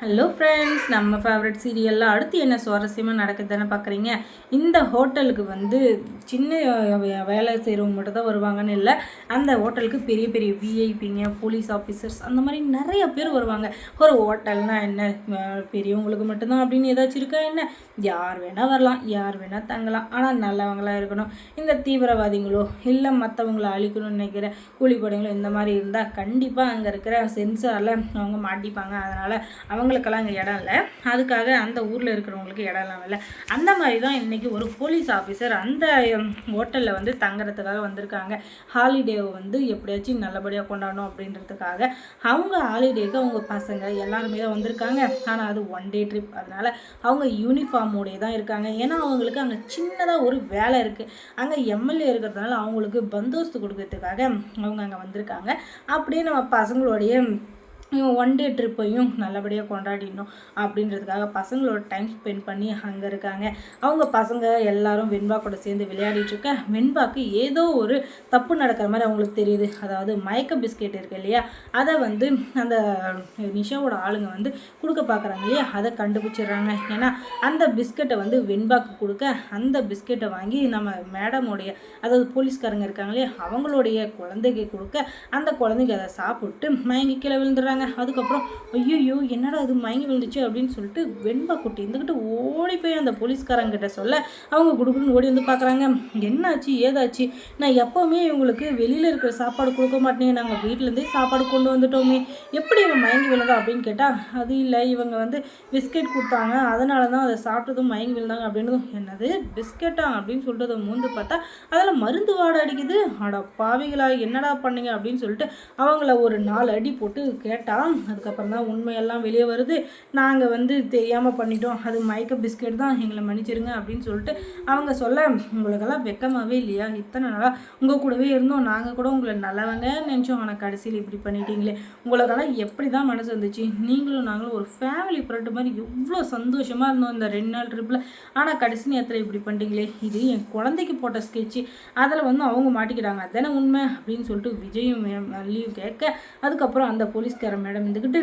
Hello friends நம்ம favourite சீரியலில் அடுத்து என்ன சுவாரஸ்யமாக நடக்குதுன்னு பார்க்குறீங்க இந்த ஹோட்டலுக்கு வந்து சின்ன வே- வேலை செய்கிறவங்க மட்டும் தான் வருவாங்கன்னு இல்லை. அந்த ஹோட்டலுக்கு பெரிய பெரிய விஐபிங்க போலீஸ் ஆஃபீஸர்ஸ் அந்த மாதிரி நிறைய பேர் வருவாங்க. ஒரு ஹோட்டல்னால் என்ன? பெரியவங்களுக்கு மட்டும்தான் அப்படின்னு ஏதாச்சும் இருக்கா என்ன? யார் வேணால் வரலாம் யார் வேணால் தங்கலாம். ஆனால் நல்லவங்களாக இருக்கணும். இந்த தீவிரவாதிகளோ இல்லை மற்றவங்கள அழிக்கணும்னு நினைக்கிற கூலிப்படைகளோ இந்த மாதிரி இருந்தால் கண்டிப்பாக அங்கே இருக்கிற சென்சாரில் அவங்க மாட்டிப்பாங்க. அதனால் அவங்க அவங்களுக்கெல்லாம் அங்கே இடம் இல்லை. அதுக்காக அந்த ஊரில் இருக்கிறவங்களுக்கு இடம்லாம் இல்லை. அந்த மாதிரி தான் இன்றைக்கி ஒரு போலீஸ் ஆஃபீஸர் அந்த ஹோட்டலில் வந்து தங்குறதுக்காக வந்திருக்காங்க. ஹாலிடேவை வந்து எப்படியாச்சும் நல்லபடியாக கொண்டாடணும் அப்படின்றதுக்காக அவங்க ஹாலிடேக்கு அவங்க பசங்க எல்லாருமே தான் வந்திருக்காங்க. ஆனால் அது ஒன் டே ட்ரிப் அதனால் அவங்க யூனிஃபார்மோடே தான் இருக்காங்க. ஏன்னா அவங்களுக்கு அங்கே சின்னதாக ஒரு வேலை இருக்குது அங்கே எம்எல்ஏ இருக்கிறதுனால அவங்களுக்கு பந்தோஸ்து கொடுக்கறதுக்காக அவங்க அங்கே வந்திருக்காங்க. அப்படியே நம்ம பசங்களுடைய ஒன் டே ட்ரிப்பையும் நல்லபடியாக கொண்டாடிடணும் அப்படின்றதுக்காக பசங்களோட டைம் ஸ்பெண்ட் பண்ணி அங்கே இருக்காங்க. அவங்க பசங்க எல்லாரும் வெண்பா கூட சேர்ந்து விளையாடிட்டு இருக்க. வெண்பாக்கு ஏதோ ஒரு தப்பு நடக்கிற மாதிரி அவங்களுக்கு தெரியுது. அதாவது மயக்க பிஸ்கெட் இருக்கு இல்லையா? அதை வந்து அந்த நிஷாவோட ஆளுங்க வந்து கொடுக்க பார்க்குறாங்க இல்லையா? அதை கண்டுபிடிச்சிடுறாங்க. ஏன்னா அந்த பிஸ்கெட்டை வந்து வெண்பாக்கு கொடுக்க அந்த பிஸ்கெட்டை வாங்கி நம்ம மேடமுடைய அதாவது போலீஸ்காரங்க இருக்காங்க இல்லையா? அவங்களுடைய குழந்தைக்கு கொடுக்க அந்த குழந்தைங்க அதை சாப்பிட்டு மயங்கி கீழே விழுந்துடுறாங்க. அதுக்கப்புறம் ஐயோ என்னடா இது மயங்கி விழுந்துச்சு? அப்படின்னு சொல்லிட்டு வெண்பா குட்டி இருந்துக்கிட்டு ஓடி போய் அந்த போலீஸ்காரங்கிட்ட சொல்ல அவங்க குடுக்குன்னு ஓடி வந்து பார்க்குறாங்க என்னாச்சு? ஏதாச்சு? நான் எப்போவுமே இவங்களுக்கு வெளியில் இருக்கிற சாப்பாடு கொடுக்க மாட்டேங்க நாங்கள் வீட்டிலேருந்தே சாப்பாடு கொண்டு வந்துட்டோமே. எப்படி இவன் மயங்கி விழுந்தா? அப்படின்னு கேட்டால் அது இல்லை. இவங்க வந்து பிஸ்கெட் கொடுத்தாங்க. அதனால தான் அதை சாப்பிட்டதும் மயங்கி விழுந்தாங்க. அப்படின்னு என்னது? பிஸ்கெட்டா? அப்படின்னு சொல்லிட்டு அதை மூந்து பார்த்தா அதில் மருந்து வாடை அடிக்குது. அட பாவிகளா என்னடா பண்ணீங்க? அப்படின்னு சொல்லிட்டு அவங்கள ஒரு நாலு அடி போட்டு கேட்டான் அதுக்கப்புறம் தான் உண்மையெல்லாம் வெளியே வருது. நாங்கள் வந்து தெரியாமல் பண்ணிட்டோம். அது மயக்க பிஸ்கெட் தான். எங்களை மன்னிச்சிருங்க அப்படின்னு சொல்லிட்டு அவங்க சொல்ல உங்களுக்கெல்லாம் வெக்கமாகவே இல்லையா? இத்தனை நாளாக உங்கள் கூடவே இருந்தோம். நாங்கள் கூட உங்களை நல்லவங்க நினச்சோம். ஆனால் கடைசியில் இப்படி பண்ணிட்டீங்களே. உங்களுக்கெல்லாம் எப்படி தான் மனசு வந்துச்சு? நீங்களும் நாங்களும் ஒரு ஃபேமிலி புரட்டு மாதிரி எவ்வளோ சந்தோஷமாக இருந்தோம் இந்த ரெண்டு நாள் ட்ரிப்பில் ஆனால் கடைசி நேரத்தில் இப்படி பண்ணிட்டீங்களே. இது என் குழந்தைக்கு போட்ட ஸ்கெட்சு அதில் வந்து அவங்க மாட்டிக்கிறாங்க அதானே உண்மை? அப்படின்னு சொல்லிட்டு விஜயும் மே- மல்லியும் கேட்க அதுக்கப்புறம் அந்த போலீஸ்காரன் மேடம் இருந்துக்கிட்டு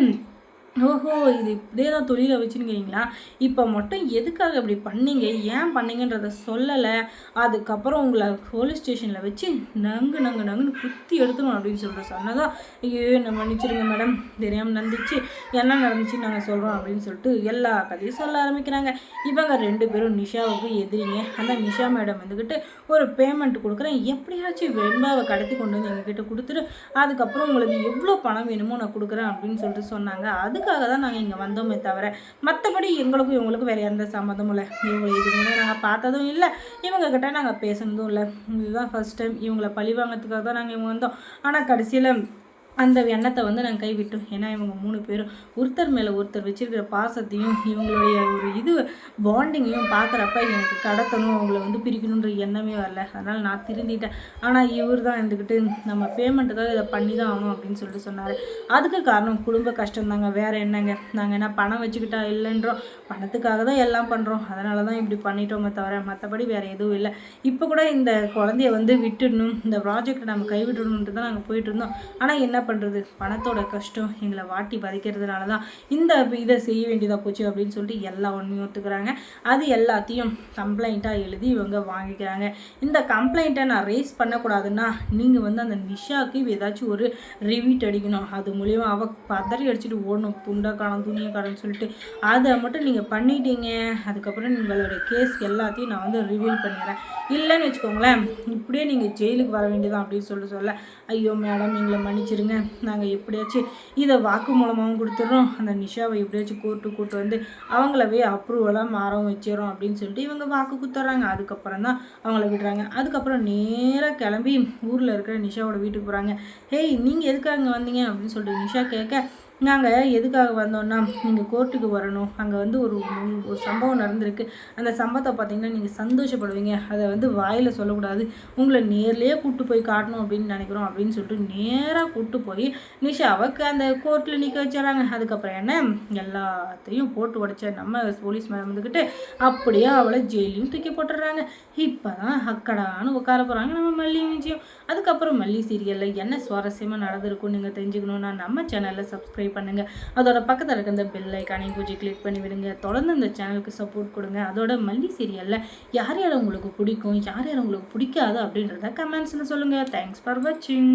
ஓஹோ இது இப்படியே தான் தொழிலை வச்சுருக்கிறீங்களா இப்போ மட்டும் எதுக்காக இப்படி பண்ணீங்க? ஏன் பண்ணீங்கன்றத சொல்லலை. அதுக்கப்புறம் உங்களை போலீஸ் ஸ்டேஷனில் வச்சு நங்கு நங்கு நங்குன்னு குத்தி எடுத்துணும் அப்படின்னு சொல்லிட்டு சொன்னதான் ஐயோ என்ன மன்னிச்சிருங்க மேடம் தெரியாமல் நடந்துச்சு என்ன நடந்துச்சு நாங்கள் சொல்கிறோம் அப்படின்னு சொல்லிட்டு எல்லா கதையும் சொல்ல ஆரம்பிக்கிறாங்க. இவங்க ரெண்டு பேரும் நிஷாவுக்கு எதிரிங்க. அந்த நிஷா மேடம் வந்துக்கிட்டு ஒரு பேமெண்ட் கொடுக்குறேன். எப்படியாச்சும் வெண்பாவை கடத்தி கொண்டு வந்து எங்ககிட்ட கொடுத்துட்டு அதுக்கப்புறம் உங்களுக்கு எவ்வளோ பணம் வேணுமோ நான் கொடுக்குறேன் அப்படின்னு சொல்லிட்டு சொன்னாங்க. அதுக்காக தான் நாங்கள் இங்கே வந்தோமே தவிர மற்றபடி எங்களுக்கும் இவங்களுக்கும் வேறு எந்த சம்மந்தமும் இல்லை. இவங்களை இது முன்னாடி நாங்கள் பார்த்ததும் இல்லை. இவங்க கிட்ட நாங்கள் பேசுனதும் இல்லை. இதுதான் ஃபர்ஸ்ட் டைம் இவங்களை பழி வாங்கிறதுக்காக தான் நாங்கள் இவங்க வந்தோம். ஆனால் கடைசியில் அந்த எண்ணத்தை வந்து நாங்கள் கைவிட்டோம் ஏன்னா இவங்க மூணு பேரும் ஒருத்தர் மேலே ஒருத்தர் வச்சுருக்கிற பாசத்தையும் இவங்களுடைய ஒரு இது பாண்டிங்கையும் பார்க்குறப்ப எனக்கு கடத்தணும் அவங்கள வந்து பிரிக்கணுன்ற எண்ணமே வரல. அதனால் நான் திருந்திட்டேன். ஆனால் இவர் தான் இருந்துக்கிட்டு நம்ம பேமெண்ட்டுக்காக இதை பண்ணி தான் ஆகணும் அப்படின்னு சொல்லிட்டு சொன்னார். அதுக்கு காரணம் குடும்ப கஷ்டம் தாங்க. வேறு என்னங்க? நாங்கள் என்ன பணம் வச்சுக்கிட்டா இல்லைன்றோம். பணத்துக்காக தான் எல்லாம் பண்ணுறோம் அதனால தான் இப்படி பண்ணிட்டோமே தவிர மற்றபடி வேறு எதுவும் இல்லை. இப்போ கூட இந்த குழந்தைய வந்து விட்டுடணும். இந்த ப்ராஜெக்டை நம்ம கைவிடணுன்ட்டு தான் நாங்கள் போயிட்டு இருந்தோம். ஆனால் என்ன பண்ணுறது பணத்தோட கஷ்டம் எங்களை வாட்டி பதிக்கிறதுனால தான் இந்த இதை செய்ய வேண்டியதாக போச்சு அப்படின்னு சொல்லிட்டு எல்லா உண்மையும் ஒத்துக்கிறாங்க. அது எல்லாத்தையும் கம்ப்ளைண்ட்டாக எழுதி இவங்க வாங்கிக்கிறாங்க. இந்த கம்ப்ளைண்ட்டை நான் ரேஸ் பண்ணக்கூடாதுன்னா நீங்கள் வந்து அந்த நிஷாவுக்கு ஏதாச்சும் ஒரு ரிவீட் அடிக்கணும். அது மூலியமாக அவள் பதறி அடிச்சுட்டு ஓடணும். புண்டை காணும் துணியை காணும்னு சொல்லிட்டு அதை மட்டும் நீங்கள் பண்ணிட்டீங்க. அதுக்கப்புறம் உங்களோட கேஸ் எல்லாத்தையும் நான் வந்து ரிவீல் பண்ணிடுறேன். இல்லைன்னு வச்சுக்கோங்களேன் இப்படியே நீங்கள் ஜெயிலுக்கு வர வேண்டியதான் அப்படின்னு சொல்லிட்டு சொல்ல ஐயோ மேடம் எங்களை மன்னிச்சிருங்க. நாங்கள் எப்படியாச்சும் இதை வாக்கு மூலமாகவும் கொடுத்துட்றோம் அந்த நிஷாவை எப்படியாச்சும் கோர்ட்டு கூட்டு வந்து அவங்களவே அப்ரூவலாக மாறவும் வச்சிடறோம் அப்படின்னு சொல்லிட்டு இவங்க வாக்கு குத்துறாங்க அதுக்கப்புறம் தான் அவங்கள விடுறாங்க. அதுக்கப்புறம் நேராக கிளம்பி ஊரில் இருக்கிற நிஷாவோட வீட்டுக்கு போகிறாங்க ஹேய் நீங்கள் எதுக்காக இங்கே வந்தீங்க? அப்படின்னு சொல்லிட்டு நிஷா கேட்க நாங்கள் எதுக்காக வந்தோம்னா நீங்கள் கோர்ட்டுக்கு வரணும். அங்கே வந்து ஒரு ஒரு சம்பவம் நடந்திருக்கு. அந்த சம்பவத்தை பார்த்தீங்கன்னா நீங்கள் சந்தோஷப்படுவீங்க. அதை வந்து வாயில் சொல்லக்கூடாது. உங்களை நேர்லேயே கூப்பிட்டு போய் காட்டணும் அப்படின்னு நினைக்கிறோம் அப்படின்னு சொல்லிட்டு நேராக கூப்பிட்டு போய் நிஷாவுக்கு அந்த கோர்ட்டில் நிற்க வச்சிடறாங்க. அதுக்கப்புறம் என்ன? எல்லாத்தையும் போட்டு உடைச்ச நம்ம போலீஸ் மேலே வந்துக்கிட்டு அப்படியே அவளை ஜெயிலையும் தூக்கி போட்டுடுறாங்க. இப்போ தான் அக்கடான்னு உட்கார போகிறாங்க நம்ம மல்லி விஜயம். அதுக்கப்புறம் மல்லி சீரியலில் என்ன சுவாரஸ்யமாக நடந்திருக்கும் நீங்கள் தெரிஞ்சுக்கணுன்னா நம்ம சேனலில் சப்ஸ்கிரைப் சப்ஸ்கிரைப் பண்ணுங்கள் அதோட பக்கத்தில் இருக்க இந்த பெல் ஐக்கானையும் பூஜை கிளிக் பண்ணி விடுங்க. தொடர்ந்து இந்த சேனலுக்கு சப்போர்ட் கொடுங்க. அதோட மல்லி சீரியலில் யார் யார் உங்களுக்கு பிடிக்கும் யார் யார் உங்களுக்கு பிடிக்காது அப்படின்றத கமெண்ட்ஸில் சொல்லுங்கள் தேங்க்ஸ் ஃபார் வாட்சிங்